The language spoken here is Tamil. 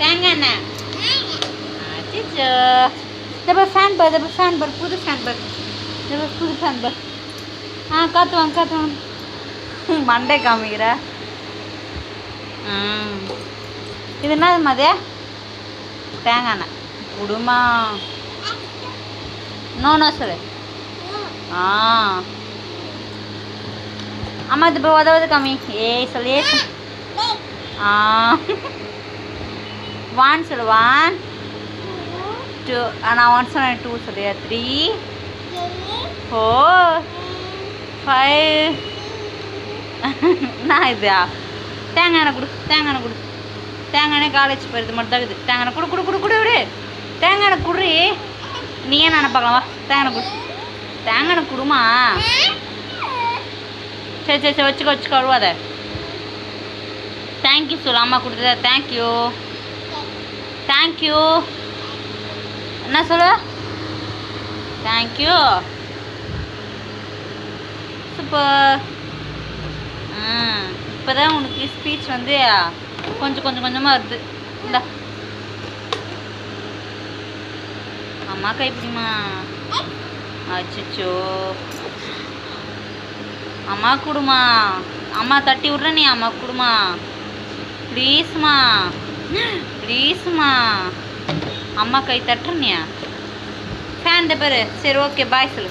தேங்காய் எண்ணெய். அச்சோ இந்த ஃபேன் பார் இந்த ஃபேன் பார் புது ஃபேன் பார். இந்த புது ஃபேன் பார். ஆ காத்து வாங்க காத்து வாங்க. மண்டை காமிக்கிற. ம் இது என்னது மதிய தேங்காய் எண்ணெய். விடுமா நோ நோ சொல்லு. ஆ. அம்மா இது இப்போ உதவுது காமி. ஏய் சொல்லு. ஆ. ஒன் சொல்லு ஒன் டூ நான் ஒன் சொன்னேன் டூ சொல்லியா த்ரீ ஃபோர் ஃபைவ் நான் இதா தேங்காய் எண்ணெய் கொடு தேங்காய் எண்ணெய் கொடு. தேங்காய் எண்ணெய் காலேஜ் போயிருது மட்டும் தான் இருக்குது. தேங்காய் எண்ணெய் கொடு கொடு கொடு கொடு விடு. தேங்காய் எண்ணெய் குடுறி. நீ ஏன் நினைப்பாக்கலாம் வா தேங்காய் எண்ணெய் கொடு. தேங்காய் எண்ணெய் கொடுமா? சரி சரி சரி வச்சுக்கோ வச்சுக்கோ அழுவாத. தேங்க்யூ சொல்லு அம்மா கொடுத்ததா தேங்க்யூ தேங்க்யூ என்ன சொல்லு? தேங்க்யூ சூப்பர் ம் இப்போ தான் உனக்கு ஸ்பீச் வந்து கொஞ்சம் கொஞ்சம் கொஞ்சமாக வருது. இந்தா. அம்மா கைப்பிடிமா அச்சோ அம்மா கொடுமா? அம்மா தட்டி விட்ற நீ அம்மா கொடுமா? ப்ளீஸ்மா ப்ளீஸ்மா அம்மா கை தட்டுற ஃபேன் பாரு. சரி ஓகே பாய் சொல்லு.